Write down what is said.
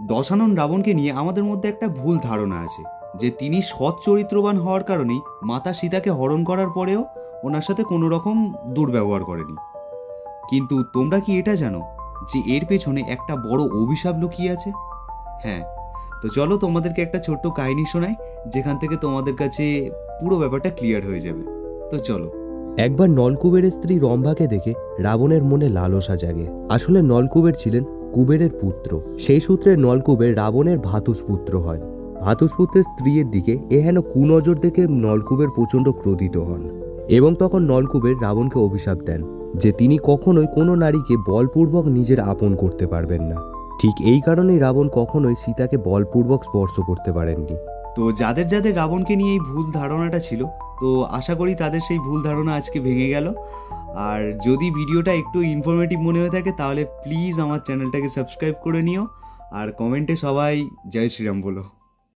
দশানন রাবণকে নিয়ে আমাদের মধ্যে একটা ভুল ধারণা আছে, যে তিনি সৎ চরিত্রবান হওয়ার কারণেই মাতা সীতাকে হরণ করার পরেও ওনার সাথে কোনো রকম দুর্ব্যবহার করেনি। কিন্তু তোমরা কি এটা জানো যে এর পেছনে একটা বড় অভিশাপ লুকিয়ে আছে? হ্যাঁ তো চলো তোমাদেরকে একটা ছোট্ট কাহিনী শোনাই, যেখান থেকে তোমাদের কাছে পুরো ব্যাপারটা ক্লিয়ার হয়ে যাবে। তো চলো। একবার নলকুবেরের স্ত্রী রম্ভাকে দেখে রাবণের মনে লালসা জাগে। আসলে নলকুবের ছিলেন কুবেরের পুত্র। সেই সূত্রে নলকুবের রাবণের ভাতুস পুত্র হয়। ভাতুস পুত্রের স্ত্রীর দিকে এহেন কুনজর দেখে নলকুবের প্রচণ্ড ক্রোধিত হন এবং তখন নলকুবের রাবণকে অভিশাপ দেন যে তিনি কখনোই কোনো নারীকে বলপূর্বক নিজের আপন করতে পারবেন না। ঠিক এই কারণেই রাবণ কখনোই সীতাকে বলপূর্বক স্পর্শ করতে পারেননি। তো যাদের যাদের রাবণকে নিয়ে এই ভুল ধারণাটা ছিল, তো আশা করি তাদের সেই ভুল ধারণা আজকে ভেঙে গেল। আর যদি ভিডিওটা একটু ইনফরমেটিভ মনে হয়ে থাকে, তাহলে প্লিজ আমার চ্যানেলটাকে সাবস্ক্রাইব করে নিও। আর কমেন্টে সবাই জয় শ্রীরাম বলো।